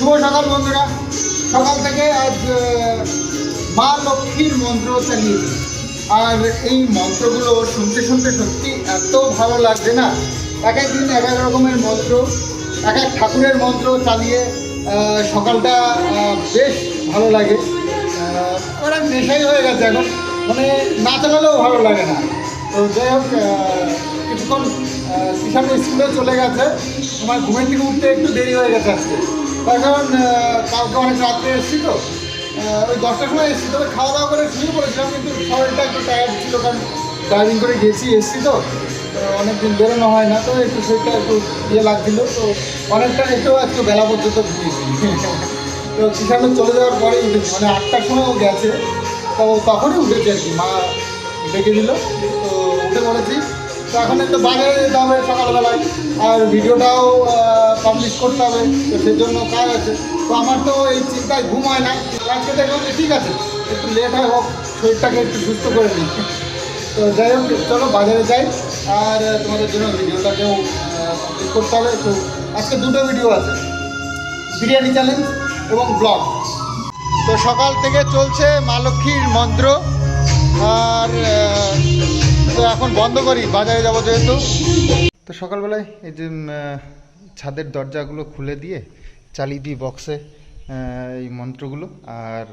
শুভ সকাল বন্ধুরা। সকাল থেকে আজ মা লক্ষ্মীর মন্ত্র চালিয়েছি আর এই মন্ত্রগুলো শুনতে শুনতে সত্যি এত ভালো লাগছে না? এক এক দিন এক এক রকমের মন্ত্র, এক এক ঠাকুরের মন্ত্র চালিয়ে সকালটা বেশ ভালো লাগে। ওরা নেশাই হয়ে গেছে এখন। মানে না চালালেও ভালো লাগে না। তো যাই হোক কিছুক্ষণ কিষান স্কুলে চলে গেছে। আমার ঘুমের থেকে উঠতে একটু দেরি হয়ে গেছে আজকে। তার কারণ কালকে অনেক রাত্রে এসেছি তো ওই দশটার সময় এসেছি, তবে খাওয়া দাওয়া করে শুয়ে পড়েছিলাম, কিন্তু শরীরটা একটু টায়ার্ড ছিল, কারণ ড্রাইভিং করে গেছি, এসেছি তো অনেক দিন বেরোনো হয় না, তো একটু শরীরটা একটু ইয়ে লাগছিল, তো অনেকটা একটু একটু বেলা পর্যন্ত ঘুমিয়েছি। তো সেখানে চলে যাওয়ার উঠেছি মানে আটটার সময় গেছে, তো তখনই উঠেছি আর কি, মা ডেকে দিল, তো উঠে পড়েছি। তো এখন একটু বাজারে যেতে হবে সকালবেলায়। আর ভিডিওটাও পাবলিশ করতে হবে, তো সেই জন্য কাজ আছে। তো আমার তো এই চিন্তায় ঘুম হয় না। আজকে দেখলাম যে ঠিক আছে, একটু লেট হয় হোক, শরীরটাকে একটু সুস্থ করে নিই। তো যাই হোক, চলো বাজারে যাই। আর তোমাদের জন্য ভিডিওটাকেও পাবলিশ করতে হবে। তো আজকে দুটো ভিডিও আছে। বিরিয়ানি চ্যালেঞ্জ এবং ব্লগ তো সকাল থেকে চলছে মা লক্ষ্মীর মন্ত্র। আর তো এখন বন্ধ করি, বাজারে যাব যেহেতু। তো সকালবেলায় এই যে ছাদের দরজাগুলো খুলে দিয়ে চালিয়ে দিই বক্সে এই মন্ত্রগুলো। আর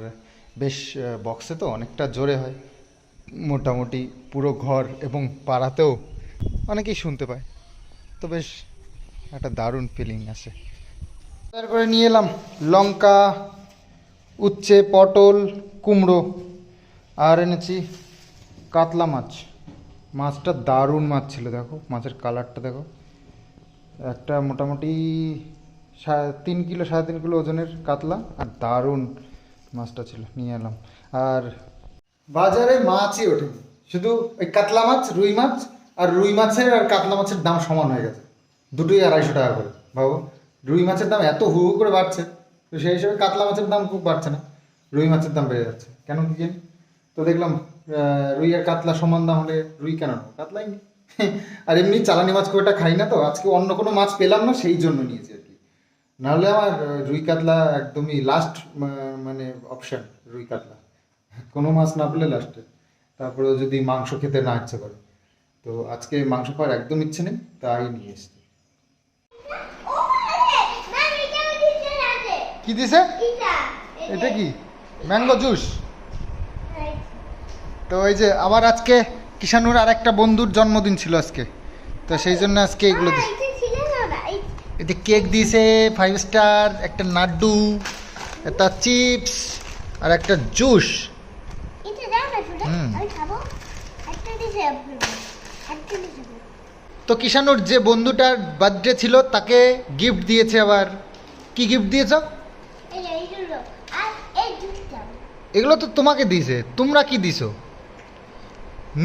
বেশ বক্সে তো অনেকটা জোরে হয়। মোটামুটি পুরো ঘর এবং পাড়াতেও অনেকেই শুনতে পায়। তো বেশ, একটা দারুণ ফিলিং বাজার করে নিয়ে এলাম লঙ্কা, উচ্ছে, পটল, কুমড়ো, আর এনেছি কাতলা মাছ। মাছটা দারুণ মাছ ছিল, দেখো। মাছের কালারটা দেখো। একটা মোটামুটি তিন কিলো, সাড়ে তিন কিলো ওজনের কাতলা আর দারুণ মাছটা ছিল, নিয়ে এলাম। আর বাজারে মাছই ওঠেনি। শুধু ওই কাতলা মাছ, রুই মাছ আর রুই মাছের আর কাতলা মাছের দাম সমান হয়ে গেছে। দুটোই আড়াইশো টাকা করে, ভাবো। রুই মাছের দাম এত হু করে বাড়ছে, তো সেই হিসেবে কাতলা মাছের দাম খুব বাড়ছে না। রুই মাছের দাম বেড়ে যাচ্ছে। কেন কি জানি? তো দেখলাম রুই আর কাতলা সমান দাম হলে রুই কেন নেব? কাতলাই নি আর এমনি চালানি মাছ খুব একটা খাই না তো আজকে অন্য কোনো মাছ পেলাম না সেই জন্য নিয়েছি আর কি। নাহলে আমার রুই কাতলা একদমই লাস্ট মানে অপশন রুই কাতলা। কোনো মাছ না পেলে লাস্টে তারপরে যদি মাংস খেতে না ইচ্ছে করে। তো আজকে মাংস খাওয়ার একদম ইচ্ছে নেই তাই নিয়ে এসছি। কি দিছে? এটা কি? Mango juice? তো এই যে আবার আজকে কিষানুর আর একটা বন্ধুর জন্মদিন ছিল আজকে। তো সেই জন্য আজকে এগুলো এতে কেক দিয়েছে ফাইভ স্টার একটা নাড্ডু একটা চিপস আর একটা জুস। তো কিষানুর যে বন্ধুটার বার্থডে ছিল তাকে গিফট দিয়েছে আবার। কি গিফট দিয়েছ? এগুলো তো তোমাকে দিয়েছে তোমরা কি দিছো?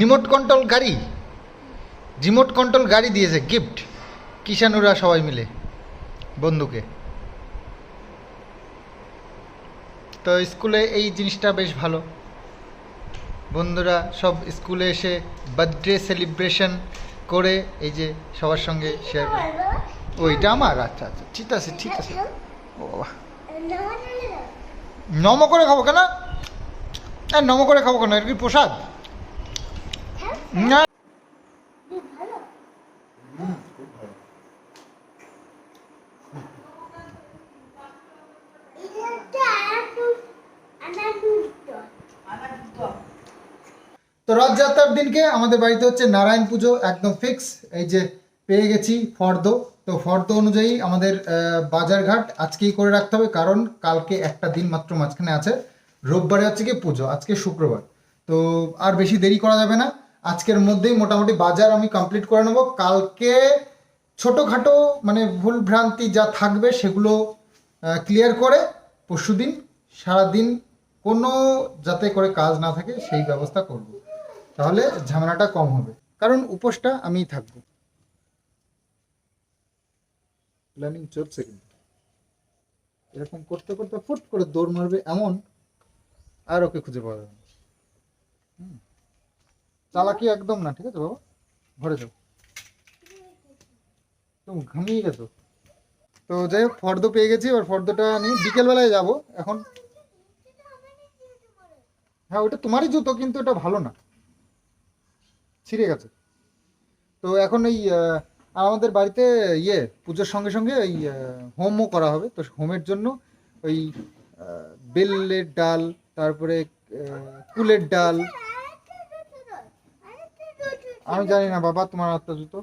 রিমোট কন্ট্রোল গাড়ি। রিমোট কন্ট্রোল গাড়ি দিয়েছে গিফট কিষানুরা সবাই মিলে, বন্ধুকে। তো স্কুলে এই জিনিসটা বেশ ভালো। বন্ধুরা সব স্কুলে এসে বার্থডে সেলিব্রেশন করে এই যে সবার সঙ্গে শেয়ার করে। ওইটা আমার? আচ্ছা আচ্ছা ঠিক আছে ঠিক আছে। ও, বাবা। নম করে খাব কেন? নম করে খাব কেন? এর কি প্রসাদ? না তো রথযাত্রার দিনকে আমাদের বাড়িতে হচ্ছে নারায়ণ পুজো, একদম ফিক্স এই যে পেয়ে গেছি ফর্দ। তো ফর্দ অনুযায়ী আমাদের বাজারঘাট আজকেই করে রাখতে হবে, কারণ কালকে একটা দিন মাত্র মাঝখানে আছে। রোববারে হচ্ছে কি পুজো, আজকে শুক্রবার। তো আর বেশি দেরি করা যাবে না। আজকের মধ্যেই মোটামুটি বাজার আমি কমপ্লিট করে নেব। কালকে ছোটোখাটো মানে ভুল ভ্রান্তি যা থাকবে সেগুলো ক্লিয়ার করে পরশুদিন সারাদিন কোনো যাতে করে কাজ না থাকে সেই ব্যবস্থা করব। তাহলে ঝামেলাটা কম হবে। কারণ উপোসটা আমিই থাকব। প্ল্যানিং চলছে কিন্তু। এরকম করতে করতে ফুট করে দৌড় মারবে এমন, আর ওকে খুঁজে পাওয়া যাবে না। হুম। চালাকি একদম না, ঠিক আছে বাবা? ঘরে যাও। তুমি ঘামিয়ে গেছো। তো যাই হোক, ফর্দ পেয়ে গেছি, এবার ফর্দটা নিয়ে বিকেলবেলায় যাব এখন। হ্যাঁ ওটা তোমারই জুতো, কিন্তু এটা ভালো না। ছিঁড়ে গেছে। তো এখন এই আমাদের বাড়িতে ইয়ে পুজোর সঙ্গে সঙ্গে এই হোমও করা হবে। তো হোমের জন্য ওই বেলের ডাল, তারপরে কুলের ডাল আমি জানি না বাবা, তোমার আত্মা জুতো।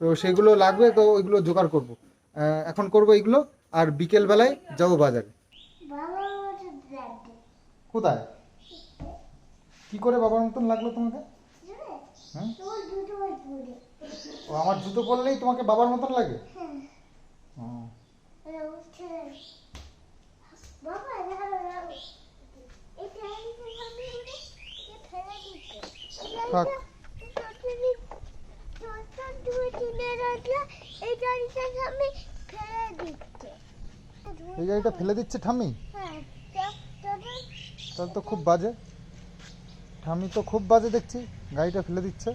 তো সেগুলো লাগবে, তো ওইগুলো জোগাড় করব। এখন করব এইগুলো আর বিকেল বেলায় যাব বাজারে। কোথায়? কি করে বাবার মতন লাগল তোমাকে? হ্যাঁ? ও, আমার জুতো পরলেই তোমাকে বাবার মতন লাগে? থাক। এই গাড়িটা ফেলে দিচ্ছে ঠাম্মি? তাহলে তো খুব বাজে। ঠাম্মি তো খুব বাজে দেখছি, গাড়িটা ফেলে দিচ্ছে।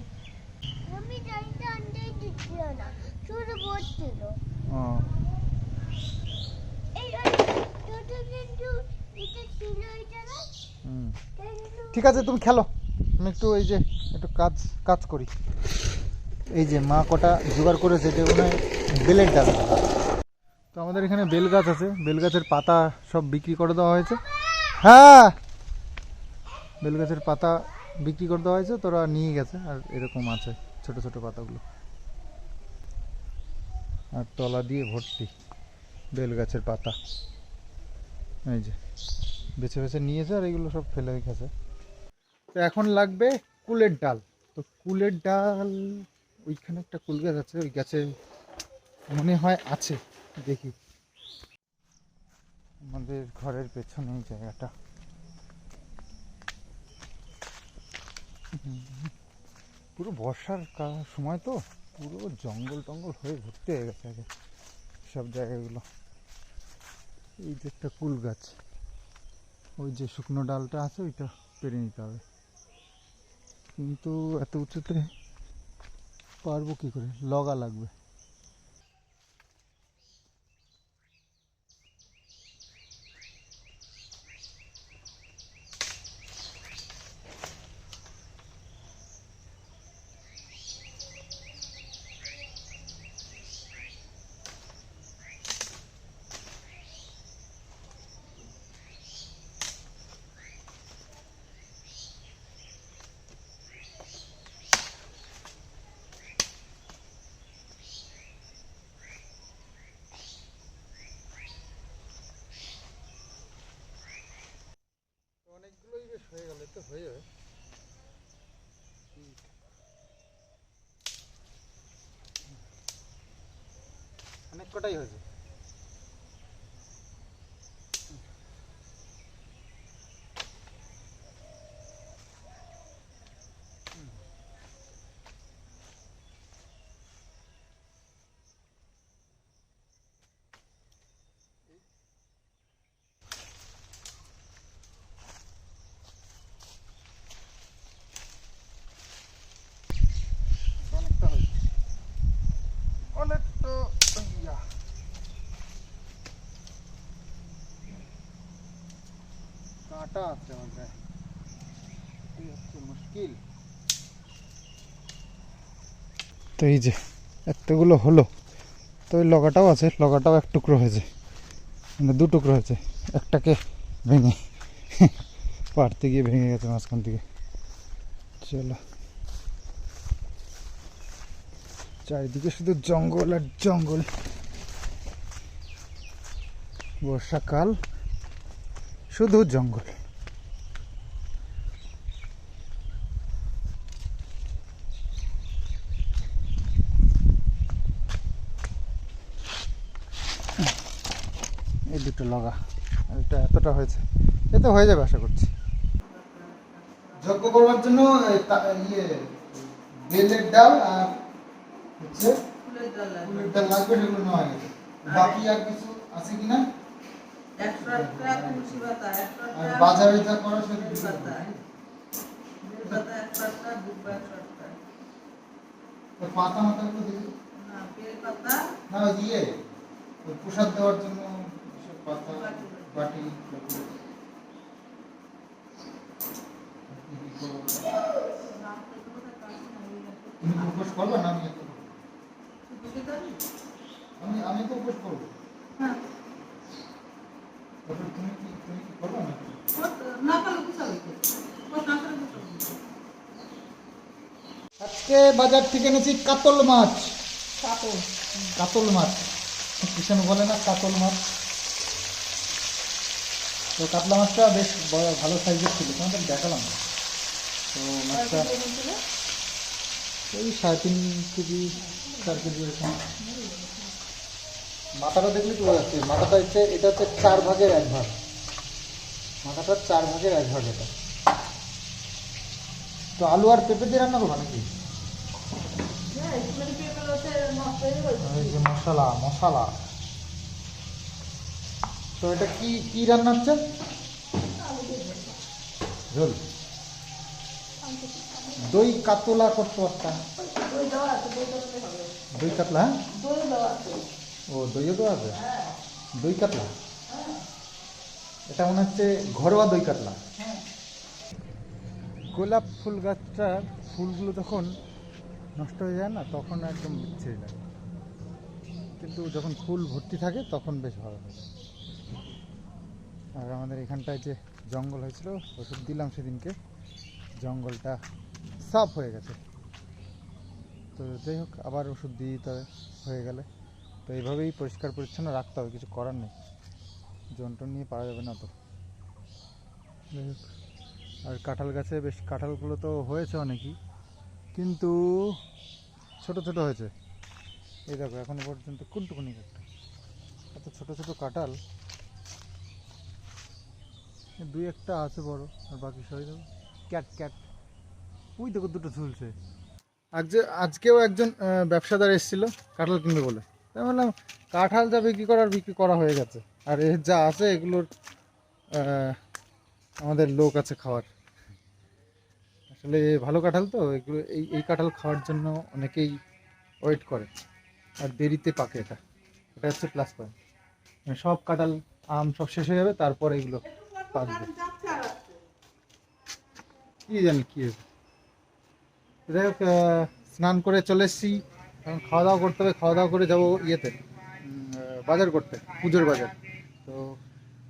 ঠিক আছে, তুমি খেলো। আমি একটু এই যে একটু কাজ কাজ করি। এই যে মা কটা জোগাড় করেছে, এটা মনে হয় বেলের ডাল তো আমাদের এখানে বেল গাছ আছে, বেল গাছের পাতা সব বিক্রি করে দেওয়া হয়েছে। হ্যাঁ! বেল গাছের পাতা বিক্রি করে দেওয়া হয়েছে, তোরা নিয়ে গেছে, আর এরকম আছে ছোট ছোট পাতাগুলো। আর তলা দিয়ে ভর্তি বেল গাছের পাতা। এই যে, বেছে বেছে নিয়েছে আর এগুলো সব ফেলে গেছে তো এখন লাগবে কুলের ডাল। তো কুলের ডাল, ওইখানে একটা কুল গাছ আছে, ওই গাছে মনে হয় আছে। দেখি। আমাদের ঘরের পেছনে এই জায়গাটা। পুরো বর্ষার সময় তো? পুরো জঙ্গল টঙ্গল হয়ে ভর্তি হয়ে গেছে আগে। সব জায়গাগুলো। এই যে একটা কুল গাছ। ওই যে শুকনো ডালটা আছে, ওইটা পেরে নিতে হবে। কিন্তু এত উঁচুতে পারব কি করে? লগা লাগবে অনেকগুলোই বেশ হয়ে গেল তো হয়ে যাবে। অনেক কটাই হয়েছে অনেকটা হয়েছে অনেক তো ইয়া আছে মুশকিল তো এই যে, এতগুলো হলো। তো ওই লগাটাও আছে, লগাটাও এক টুকরো হয়েছে। মানে দু টুকরো হয়েছে, একটাকে ভেঙে। পাড়তে গিয়ে ভেঙে গেছে মাঝখান থেকে। চলো। চারিদিকে শুধু জঙ্গল আর জঙ্গল। বর্ষাকাল, শুধু জঙ্গল এই দুটো লগা। এটা এতটা হয়েছে। এতে হয়ে যাবে আশা করছি। যজ্ঞ করবার জন্য ইয়ে বেলের ডাল আর হচ্ছে ফুলের ডাল লাগবে। সেগুলো নেওয়া গেছে। বাকি আর কিছু আছে একশো আর বাজারে যা করা পাতা। দেখি। না, না তো প্রসাদ দেওয়ার জন্য পাতা বাটি? তুমি উপোস করবে না আমি এত আমি আমি তো উপোস করব। তুমি কি তুমি কি করবে না আজকে বাজার থেকে এনেছি কাতল মাছ। কাতল। মাছ। কিষান বলে না কাতল মাছ? তো কাতলা মাছটা বেশ ভালো সাইজের ছিল তোমাদের দেখালাম। তো মাছটা ওই সাড়ে তিন কেজি চার কেজি এরকম। মাথাটা দেখলে বোঝা যাচ্ছে মাথাটা হচ্ছে এটা হচ্ছে চার ভাগের এক ভাগ। মাথাটা চার ভাগের এক ভাগ এটা। তো আলু আর পেঁপে দিয়ে রান্না করব নাকি? মশলা মশলা। তো এটা কি কি রান্না হচ্ছে? ঝোল দই কাতলা করতে পারতাম দই কাতলা হ্যাঁ? ও, দইও তো আছে? দই কাতলা? এটা মনে হচ্ছে ঘরোয়া দই কাতলা। গোলাপ ফুল গাছটার ফুলগুলো তখন নষ্ট হয়ে যায় না, তখন একদম বিচ্ছিরি লাগে। কিন্তু যখন ফুল ভর্তি থাকে, তখন বেশ ভালো লাগে। আর আমাদের এখানটায় যে জঙ্গল হয়েছিল, ওষুধ দিলাম সেদিনকে। জঙ্গলটা সাফ হয়ে গেছে। তো যাই হোক, আবার ওষুধ দিয়ে দিতে হবে হয়ে গেলে। তো এইভাবেই পরিষ্কার পরিচ্ছন্ন রাখতে হবে, কিছু করার নেই। জন্টন নিয়ে পারা যাবে না তো। যাই হোক, আর কাঁঠাল গাছে বেশ, কাঁঠালগুলো তো হয়েছে অনেকই, কিন্তু ছোট ছোট হয়েছে। এই দেখো, এখনও পর্যন্ত কুনটুকুনি একটা। এত ছোট ছোট কাঁঠাল। দুই একটা আছে বড়, আর বাকি সবাই দেখো ক্যাট ক্যাট। ওই দেখো দুটো ঝুলছে। আজকে আজকেও একজন ব্যবসাদার এসেছিল কাঁঠাল কিনবে বলে। তাই বললাম, কাঁঠাল যা বিক্রি করার, বিক্রি করা হয়ে গেছে। আর এর যা আছে এগুলোর আমাদের লোক আছে খাওয়ার। আসলে ভালো কাঁঠাল তো, এগুলো, এই এই কাঁঠাল খাওয়ার জন্য অনেকেই ওয়েট করে। আর দেরিতে পাকে এটা। এটা হচ্ছে প্লাস পয়েন্ট মানে সব কাঁঠাল, আম সব শেষ হয়ে যাবে, তারপরে এগুলো কি জানি কি যাই হোক স্নান করে চলে এসেছি। এখন খাওয়া দাওয়া করতে হবে খাওয়া দাওয়া করে যাব ইয়েতে বাজার করতে পুজোর বাজার। তো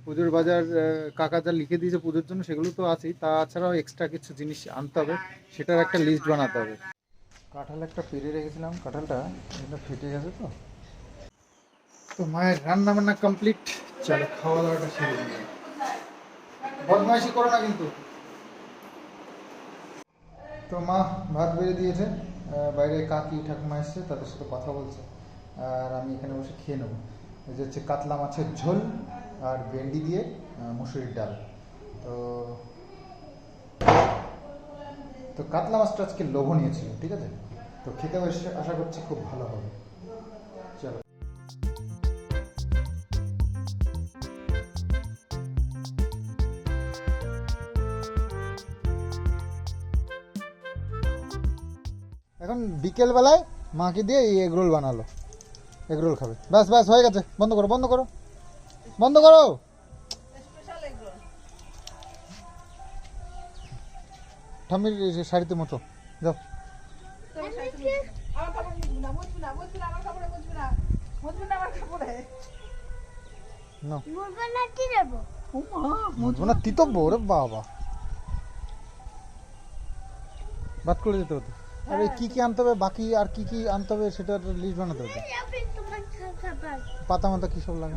পুজোর বাজার কাকা যা লিখে দিয়েছে পুজোর জন্য সেগুলো তো আছেই। তাছাড়াও এক্সট্রা কিছু জিনিস আনতে হবে সেটার একটা লিস্ট বানাতে হবে। কাঁঠাল একটা পেরে রেখেছিলাম কাঁঠালটা এটা ফেটে গেছে তো। তো মায়ের রান্না বান্না কমপ্লিট চলো খাওয়া দাওয়াটা সেরে বদমাইশি করো না কিন্তু। তো মা ভাত বেড়ে দিয়েছে বাইরে কাকি ঠাকুমা এসছে, তাদের সাথে কথা বলছে, আর আমি এখানে বসে খেয়ে নেব। যে হচ্ছে কাতলা মাছের ঝোল আর ভেন্ডি দিয়ে মুসুরির ডাল। তো তো কাতলা মাছটা আজকে লোভনীয় ছিল, ঠিক আছে? তো খেতে আশা করছি খুব ভালো হবে। এখন বিকেল বেলায় মাকে দিয়ে এই এগরোল বানালো। এগরোল খাবে। ব্যাস ব্যাস হয়ে গেছে। বন্ধ করো বন্ধ করো। বন্ধ করো। ঠাম্মির শাড়িতে মতো যাও। না তিতব্য বাবা। বাদ করে যেতে হতো আর কি কি আনতে হবে বাকি আর কি কি আনতে হবে সেটার লিস্ট বানাতে খাবার পাতা মাতা কি সব লাগে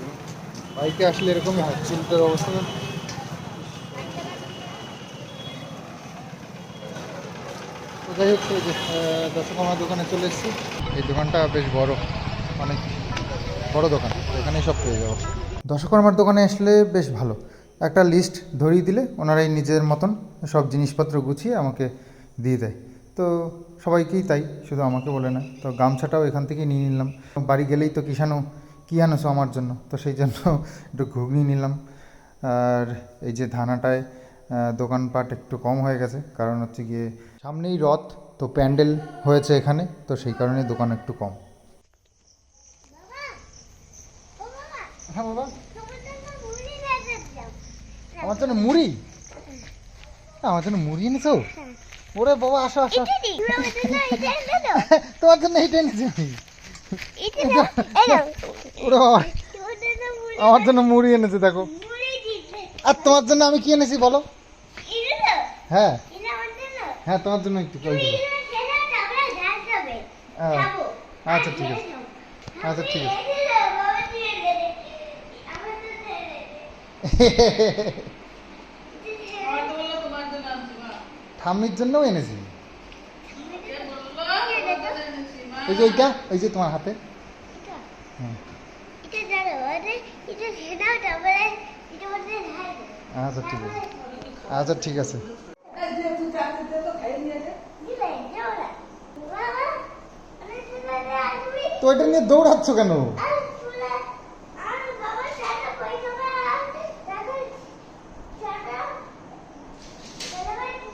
বাইকে আসলে এরকমই হয় চুলটার অবস্থা। তো। যাই হোক আহ, দশকর্মার দোকানে চলে এসেছি। এই দোকানটা বেশ বড় অনেক বড় দোকান তো এখানেই সব পেয়ে যাব। দশকর্মার দোকানে আসলে বেশ ভালো। একটা লিস্ট ধরিয়ে দিলে ওনারাই নিজের মতন সব জিনিসপত্র গুছিয়ে আমাকে দিয়ে দেয়। তো সবাইকেই তাই শুধু আমাকে বলে না তো গামছাটাও এখান থেকে নিয়ে নিলাম। বাড়ি গেলেই তো কিষানু কী আনোছো আমার জন্য? তো সেই জন্য একটু ঘুগনি নিলাম। আর এই যে ধানাটায় দোকানপাট একটু কম হয়ে গেছে কারণ হচ্ছে গিয়ে সামনেই রথ তো প্যান্ডেল হয়েছে এখানে তো সেই কারণে দোকান একটু কম। হ্যাঁ বাবা। জন্য মুড়ি নিয়ে আমার জন্য মুড়ি? আমার জন্য মুড়ি এনেছো? ওরে বাবা আসো আসো। তোমার জন্য এইটা এনেছি? আমার জন্য মুড়ি এনেছে দেখো। আর তোমার জন্য আমি কি এনেছি বলো? হ্যাঁ। হ্যাঁ তোমার জন্য একটু কই দেবো। হ্যাঁ। আচ্ছা, ঠিক আছে। আচ্ছা, ঠিক আছে। ঠাম্মির জন্যও এনেছি। ওই যে এইটা ওই যে তোমার হাতে। এটা হুম এটা জানো আরে এটা খেলাও তারপরে এটা মধ্যে ঢাল দে। আচ্ছা ঠিক আছে। আচ্ছা ঠিক আছে। তো এটা নিয়ে দৌড়াচ্ছ কেন?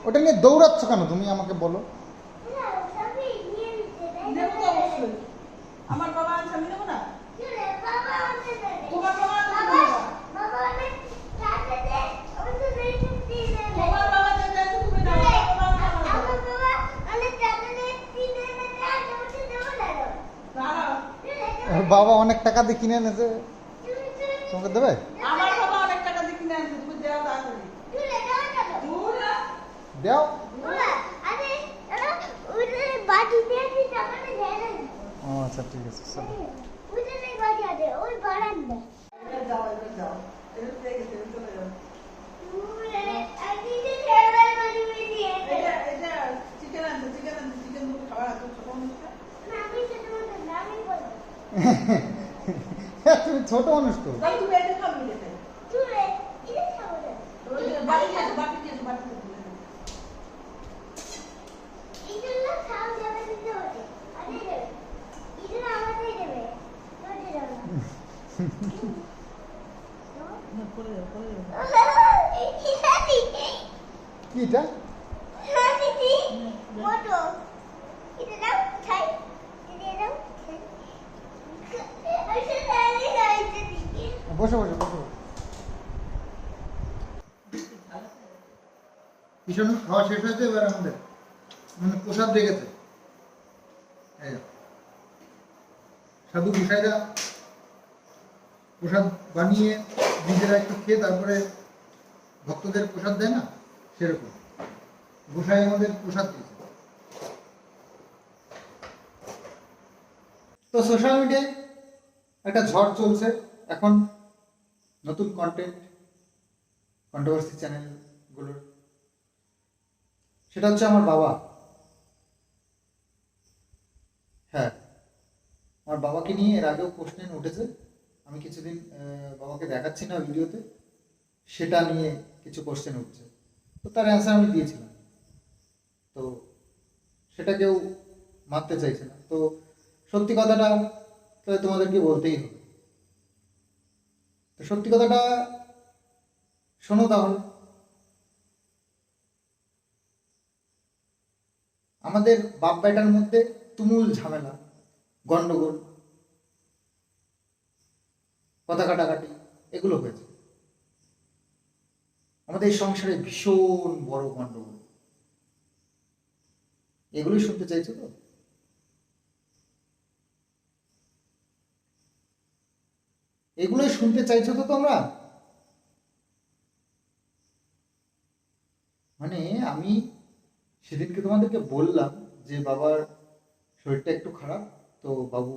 ওটা নিয়ে দৌড়াচ্ছ কেন তুমি আমাকে বলো না সবই নিয়ে নিতে তাই নেব তো অবশ্যই আমার বাবা আছে আমি নেব না চলে বাবা আমাকে দে দে। তোমার বাবা আছে বাবা তোমার বাবা। বাবা অনেক সাথে দে আমাকে দে দিয়ে দে তোমার বাবা যেটা আছে তুমি নাও আমার বাবা আমার বাবা। আমার বাবা অনেক টাকা দিয়ে কিনে এনে দেয়, আর তোমাকে দেবো না তো। দাঁড়াও চলে যাও। ওর বাবা অনেক টাকা দিয়ে কিনে এনেছে। তোমাকে দেবে? আমার বাবা অনেক টাকা দিয়ে কিনে তুমি দেও তাড়াতাড়ি। দাও। আচ্ছা ঠিক আছে চলো ওইটা নেই বাটি আছে, ওই বারান্দা। এবার যাও এবার যাও এবার পেয়ে গেছে এবার চলে যাও উড়ে, আর দিদি খেলবার বাটি দিয়ে এটা এটা চিকেন আনছে চিকেন আনছে চিকেন দুটো খাবার আছে ছোট মানুষটা না, আমি সেটা বলব না, আমি বলব। তুমি ছোট মানুষ তো তাহলে তুমি এটা খাবি যেতে চলে, এটা খাব না। ওই যে বাটি খেয়েছো বাটি খেয়েছো বাটি খেয়েছো এগুলো খাওয়া যাবে দিতে হবে। আরে দেবে। এগুলো আমাদের দেবে। তোদের দেবে না। না করে যাও করে যাও ইসানি, কি এটা ইসানি, মোটো। এটা দাও, খাই। এটা দাও, খাই। আচ্ছা, তাহলে খাইতে দিই। বসে বসে বসে। ভীষণ খাওয়া শেষ হয়েছে, এবার আমাদের মানে প্রসাদ যে। সাধু প্রসাদ বানিয়ে নিজেরা একটু খেয়ে তারপরে ভক্তদের প্রসাদ দেয় না? সেরকম। গোসাই আমাদের প্রসাদ দিয়েছে। তো সোশ্যাল মিডিয়ায় একটা ঝড় চলছে। এখন নতুন কন্টেন্ট কন্ট্রোভার্সি চ্যানেলগুলোর সেটা হচ্ছে আমার বাবা। হ্যাঁ আমার বাবাকে নিয়ে এর আগেও কোশ্চেন উঠেছে। আমি কিছুদিন বাবাকে দেখাচ্ছি না ভিডিওতে। সেটা নিয়ে কিছু কোশ্চেন উঠছে। তো তার অ্যান্সার আমি দিয়েছিলাম। তো সেটা কেউ মানতে চাইছে না। তো সত্যি কথাটা তাহলে তোমাদেরকে বলতেই হবে। তো সত্যি কথাটা শোনো তাহলে। আমাদের বাপ বেটার মধ্যে তুমুল ঝামেলা, গন্ডগোল কথা কাটাকাটি এগুলো হয়েছে। আমাদের সংসারে ভীষণ বড় গণ্ডগোল এগুলোই শুনতে চাইছো তো? এগুলোই শুনতে চাইছো তো তোমরা? মানে আমি সেদিনকে তোমাদেরকে বললাম যে বাবার শরীরটা একটু খারাপ, তো বাবু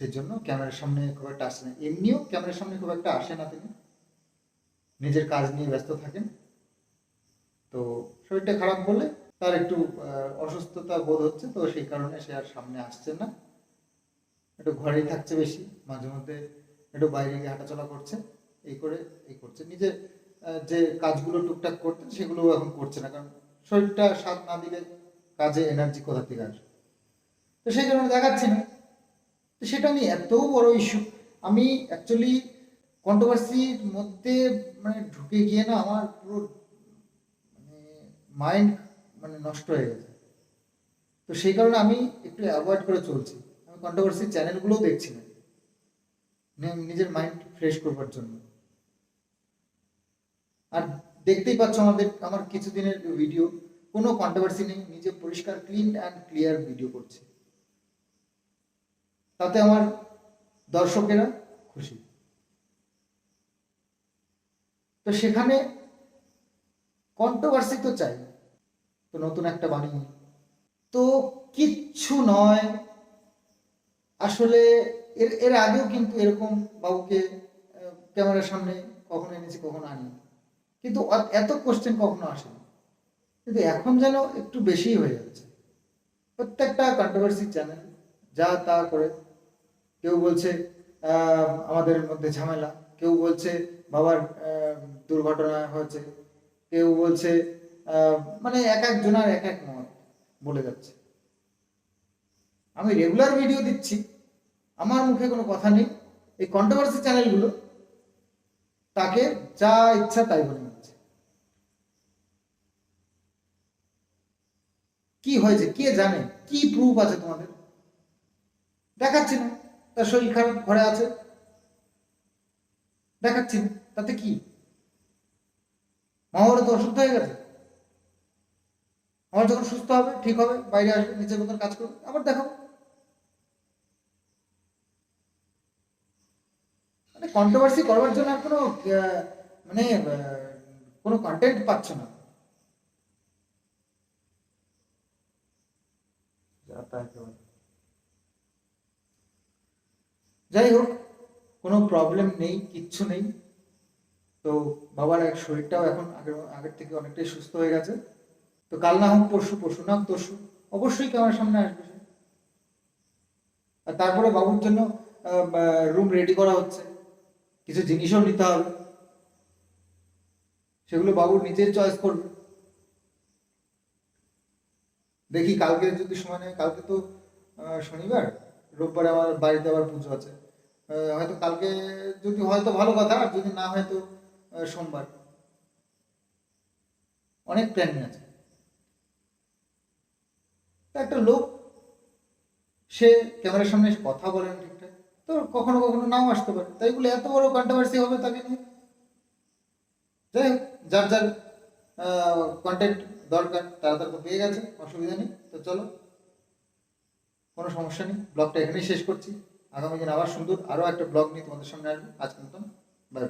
সেজন্য ক্যামেরার সামনে খুব একটা আসে না। এমনিও ক্যামেরার সামনে খুব একটা আসে না তিনি। নিজের কাজ নিয়ে ব্যস্ত থাকেন। তো শরীরটা খারাপ বলে তার একটু অসুস্থতা বোধ হচ্ছে, তো সেই কারণে সে আর সামনে আসছে না। একটু ঘরেই থাকছে বেশি, মাঝে মধ্যে একটু বাইরে গিয়ে হাঁটাচলা করছে এই করে, এই করছে নিজের যে কাজগুলো টুকটাক করতেন সেগুলো এখন করছে না, কারণ শরীরটা স্বাদ না দিলে কাজে এনার্জি কোথা থেকে আসবে? তো সেই কারণে দেখাচ্ছি না। তো সেটা নিয়ে এত বড় ইস্যু আমি অ্যাকচুয়ালি কন্ট্রোভার্সির মধ্যে মানে ঢুকে গিয়ে না আমার পুরো মানে মাইন্ড মানে নষ্ট হয়ে গেছে। তো সেই কারণে আমি একটু অ্যাভয়েড করে চলছি। আমি কন্ট্রোভার্সি চ্যানেলগুলোও দেখছি নি- নিজের মাইন্ড ফ্রেশ করবার জন্য। আর দেখতেই পাচ্ছ আমাদের, আমার কিছুদিনের ভিডিও কোনো কন্ট্রোভার্সি নেই, নিজে পরিষ্কার ক্লিন অ্যান্ড ক্লিয়ার ভিডিও করছে। তাতে আমার দর্শকেরা খুশি। তো সেখানে কন্ট্রোভার্সি তো চাই, তো নতুন একটা বানিয়ে। তো কিচ্ছু নয়। আসলে এর এর আগেও কিন্তু এরকম বাবুকে ক্যামেরার সামনে কখনো এনেছি, কখনো আনি কিন্তু এত কোশ্চেন কখনো আসেনি। কিন্তু এখন যেন একটু বেশিই হয়ে যাচ্ছে। প্রত্যেকটা কন্ট্রোভার্সি চ্যানেল যা তা করে, কেউ বলছে আমাদের মধ্যে ঝামেলা, কেউ বলছে বাবার দুর্ঘটনা হয়েছে, কেউ বলছে মানে এক এক জনার এক এক মত বলে যাচ্ছে। আমি রেগুলার ভিডিও দিচ্ছি। আমার মুখে কোনো কথা নেই। এই কন্ট্রোভার্সি চ্যানেলগুলো তাকে যা ইচ্ছা তাই বলে যাচ্ছে কি হয়েছে? কে জানে? কি প্রুফ আছে তোমাদের? দেখাচ্ছি না। তার শরীর খারাপ, ঘরে আছে। দেখাচ্ছি না। তাতে কি? মামারও তো অসুস্থ হয়ে গেছে। আমার যখন সুস্থ হবে, ঠিক হবে, বাইরে আসবে নিজের মতন কাজ করবে, আবার দেখাবো। কন্ট্রোভার্সি করবার জন্য আর কোনো মানে কোনো কন্টেন্ট পাচ্ছ না। যাই হোক কোনো প্রবলেম নেই কিচ্ছু নেই। তো বাবার এক শরীরটাও এখন আগের আগের থেকে অনেকটাই সুস্থ হয়ে গেছে। তো কাল না হোক পরশু পরশু না তরশু অবশ্যই ক্যামেরার সামনে আসবে আর তারপরে বাবুর জন্য রুম রেডি করা হচ্ছে। কিছু জিনিসও নিতে হবে। সেগুলো বাবুর নিজের চয়েস করবে। দেখি কালকে যদি সময় নেয় কালকে তো শনিবার, রোববার আমার বাড়িতে আবার পুজো আছে। হয়তো কালকে যদি হয়তো ভালো কথা, আর যদি না হয়তো সোমবার। অনেক প্ল্যানিং আছে। একটা লোক, সে ক্যামেরার সামনে কথা বলে না ঠিকঠাক তো কখনো কখনো নাও আসতে পারে। তাই বলে এত বড় কন্ট্রোভার্সি হবে তাকে নিয়ে? যাই হোক, যার যার কন্টেন্ট দরকার, তারা তার পেয়ে গেছে, অসুবিধা নেই। তো চলো, কোনো সমস্যা নেই। ব্লগটা এখানেই শেষ করছি। আগামী দিন আবার সুন্দর আরও একটা ব্লগ নিয়ে তোমাদের সামনে আসবে। আজকে মতন বাই